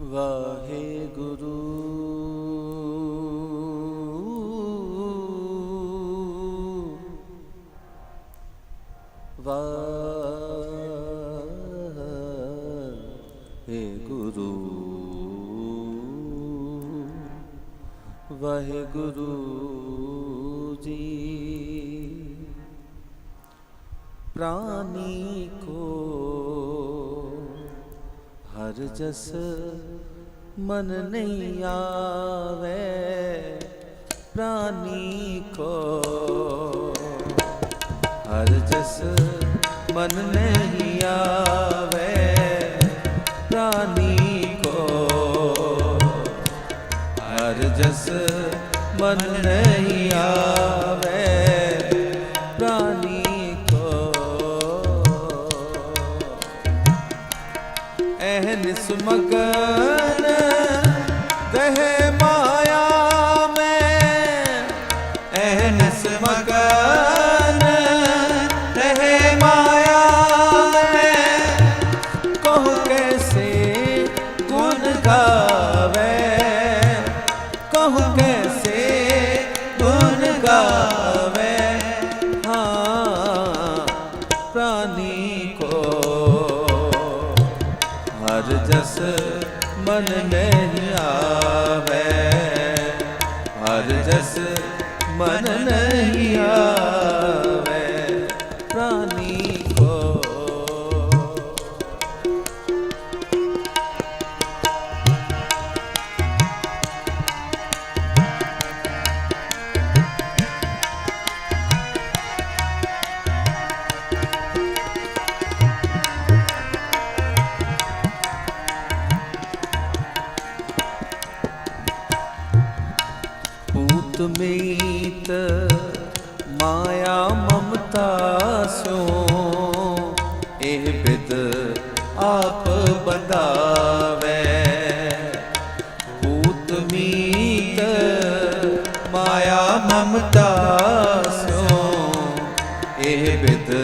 ਵਾਹਿਗੁਰੂ। ਵਾਹਿਗੁਰੂ। ਵਾਹਿਗੁਰੂ ਜੀ। ਪ੍ਰਾਨੀ ਕੋ ਹਰ ਜਸ ਮਨ ਨਹੀਂ ਆਵੇ, ਪ੍ਰਾਨੀ ਕੋ। ਹਰ ਜਸ ਮਨ ਨਹੀਂ ਆਵੇ, ਪ੍ਰਾਨੀ ਕੋ। ਹਰ ਜਸ ਮਨ ਨਹੀਂ ਆਵੇ। ਗਾਵੇ, ਹਾਂ, ਪ੍ਰਾਨੀ ਕੋ। ਹਰ ਜਸ ਮਨ ਨਹੀਂ ਆਵੇ ਹਰ ਜਸ ਮਨ ਨਹੀਂ ਆਵੇ ਪ੍ਰਾਨੀ ਮਾਇਆ ਮਮਤਾ ਸੋ ਇਹ ਬਿਦ ਆਪ ਬੰਦਾਵੇ। ਭੂਤ ਮੀਤ ਮਾਇਆ ਮਮਤਾ ਸੋ ਇਹ ਬਿਦ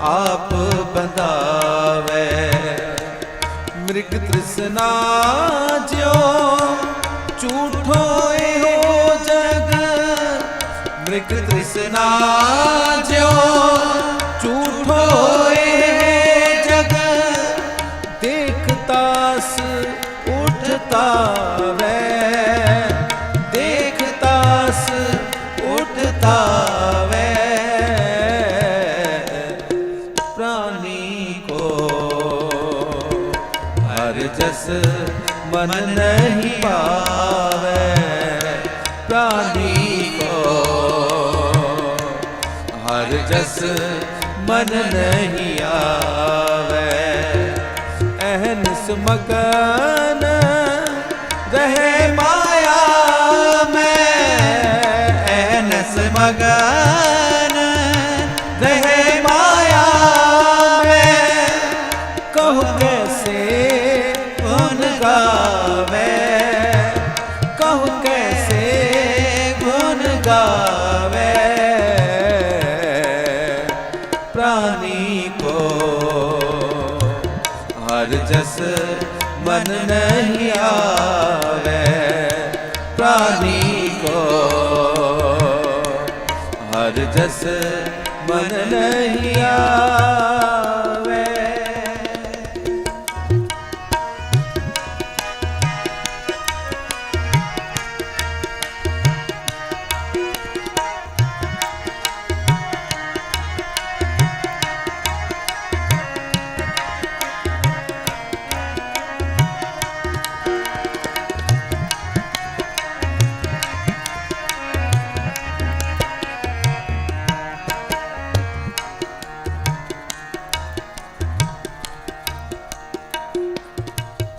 ਆਪ ਬੰਦਾਵੇ। ਮ੍ਰਿਗ ਤ੍ਰਿਸ਼ਨਾ ਜਿਉ ਮ੍ਰਿਗ ਤ੍ਰਿਸ਼ਨਾ ਜਿਉ ਝੂਠੋ ਇਹ ਜਗ ਦੇਖਤਾਸ ਉਠਤਾ ਵੈ। ਦੇਖਤਾਸ ਉਠਤਾ ਵੈ। ਪ੍ਰਾਨੀ ਕੋ ਹਰ ਜਸ ਮਨ ਨਹੀਂ ਪਾਵੇ ਜਸ ਮਨ ਨਹੀਂ ਆਵੇ। ਅਹਨਿਸ ਮਗਨ ਰਹੇ ਮਾਇਆ ਮੈਂ। ਅਹਨਿਸ ਮਗਨ ਹਰ ਜਸ ਮਨ ਨਹੀਂ ਆਵੇ ਪ੍ਰਾਨੀ ਕੋ। ਹਰ ਜਸ ਮਨ ਨਹੀਂ ਆਵੇ।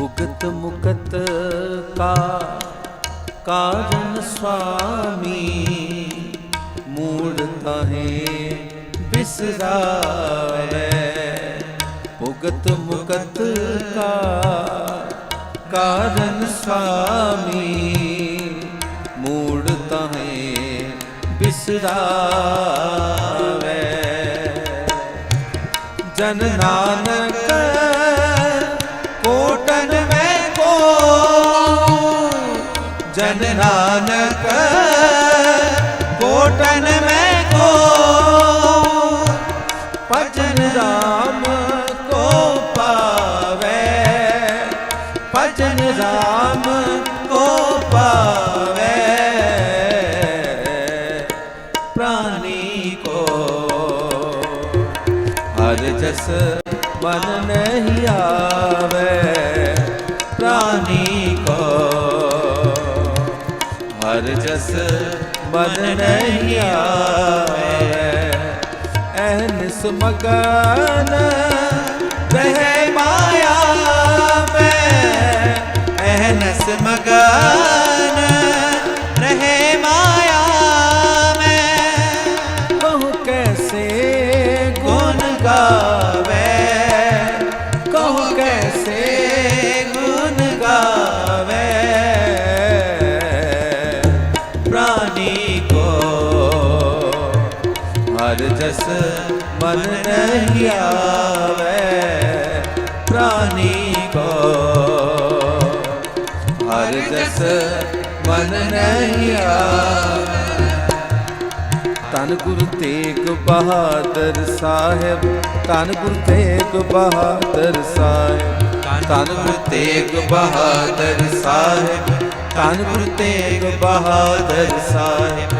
ਉਗਤ ਮੁਕਤ ਕਾ ਕਾਰਨ ਸੁਆਮੀ ਮੂੜ ਤਾਹੇ ਬਿਸਰਾਵੇ। ਭੁਗਤ ਮੁਕਤ ਕਾ ਕਾਰਨ ਸੁਆਮੀ ਮੂੜ ਤਾਹੇ ਬਿਸਰਾਵੇ। ਜਨ ਨਾਨਕ ਭਜਨ ਨਾਨਕ ਕੋਟਨ ਮੈਂ ਕੋ, ਭਜਨ ਰਾਮ ਕੋ ਪਾਵੇ ਭਜਨ ਰਾਮ ਕੋ ਪਾਵੇ ਪ੍ਰਾਨੀ ਕੋ, ਹਰ ਜਸ ਮਨ ਨਹੀਂ ਆਵੇ। ਹਰ ਜਸ ਮਨ ਨਹੀਂ ਆਵੇ। ਐਨਸ ਮਗਨ ਰਹਿ ਮਾਇਆ ਮੈਂ। ਐਨਸ ਮਗਨ ਹਰ ਮਨ ਨਹੀਂ ਆਵੇ, ਪ੍ਰਾਨੀ ਕੋ। ਹਰ ਜਸ ਮਨ ਨਹੀਂ ਆਵੇ। ਤਨ ਗੁਰੂ ਤੇਗ ਬਹਾਦਰ ਸਾਹਿਬ ਤਨ ਗੁਰੂ ਤੇਗ ਬਹਾਦਰ ਸਾਹਿਬ ਤਨ ਗੁਰੂ ਤੇਗ ਬਹਾਦਰ ਸਾਹਿਬ ਤਨ ਗੁਰੂ ਤੇਗ ਬਹਾਦਰ ਸਾਹਿਬ।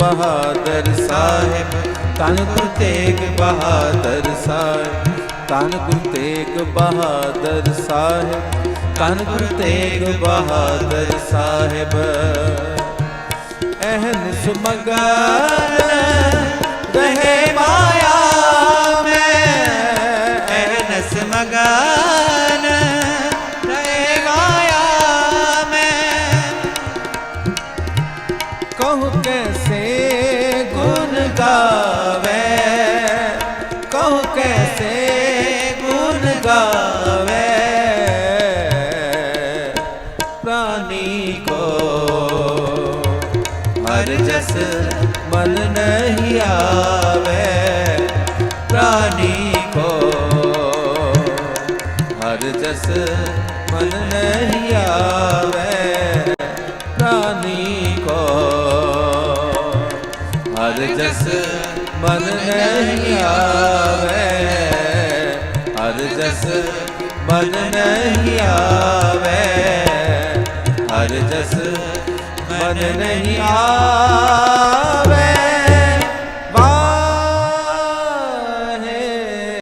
ਬਹਾਦਰ ਸਾਹਿਬ ਤਨ ਗੁਰੂ ਤੇਗ ਬਹਾਦਰ ਸਾਹਿਬ ਤਨ ਗੁਰੂ ਤੇਗ ਬਹਾਦਰ ਸਾਹਿਬ ਤਨ ਗੁਰੂ ਤੇਗ ਬਹਾਦਰ ਸਾਹਿਬ। ਐਹਨ ਸੁਮਗਨ ਰਹੇ ਮਾਇਆ ਪ੍ਰਾਨੀ ਕੋ ਹਰ ਜਸ ਮਨ ਨਹੀਂ ਆਵੇ ਪ੍ਰਾਨੀ ਕੋ ਹਰ ਜਸ ਮਨ ਨਹੀਂ ਆਵੇ ਹਰ ਜਸ ਮਨ ਨਹੀਂ ਆਵੇ ਹਰ ਜਸ ਮਨ ਨਹੀਂ ਆਵੇ